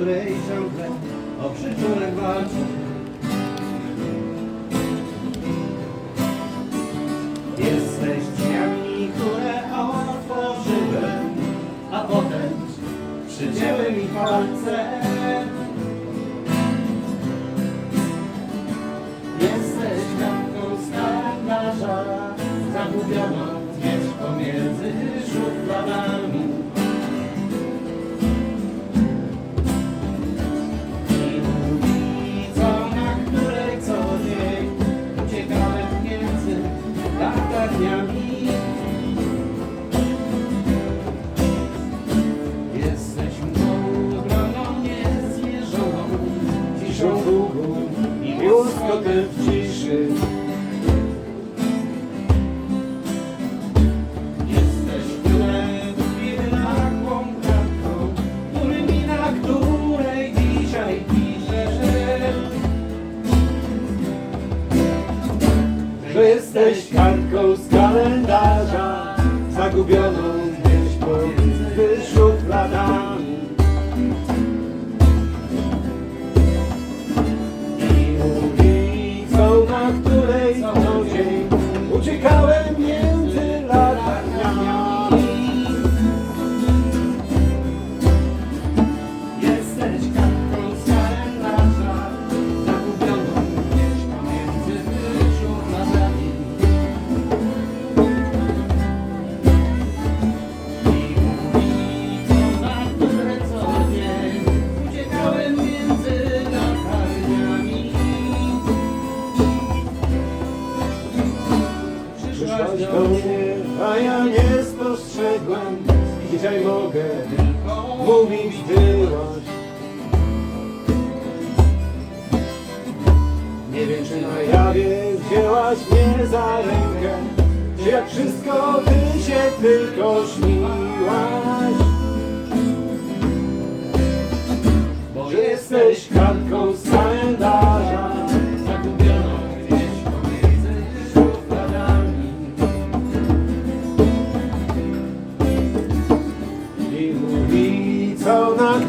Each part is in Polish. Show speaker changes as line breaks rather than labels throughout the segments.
której ciągle o przyczółek walczę. Jesteś drzwiami, które otworzyłem, a potem przycięły mi palce. Jesteś kratką z kalendarza, zagubioną gdzieś pomiędzy szufladami. Że jesteś kartką z kalendarza, zagubioną gdzieś pomiędzy szufladami. I ulicą, na której co dzień uciekałem
a ja nie spostrzegłem. I dzisiaj mogę mówić byłaś. Nie wiem czy na jawie wzięłaś mnie za rękę Czy jak wszystko ty się tylko śniłaś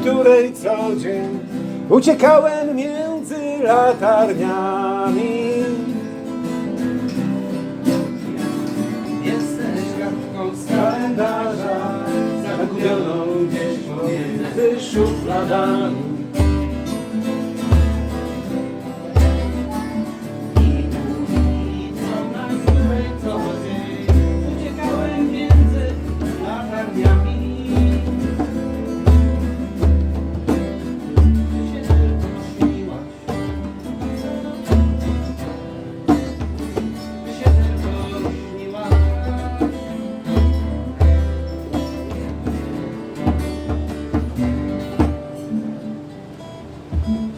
której co dzień uciekałem między latarniami.
Jesteś kartką z kalendarza, zagubioną gdzieś pomiędzy
Między szufladami. Mm-hmm.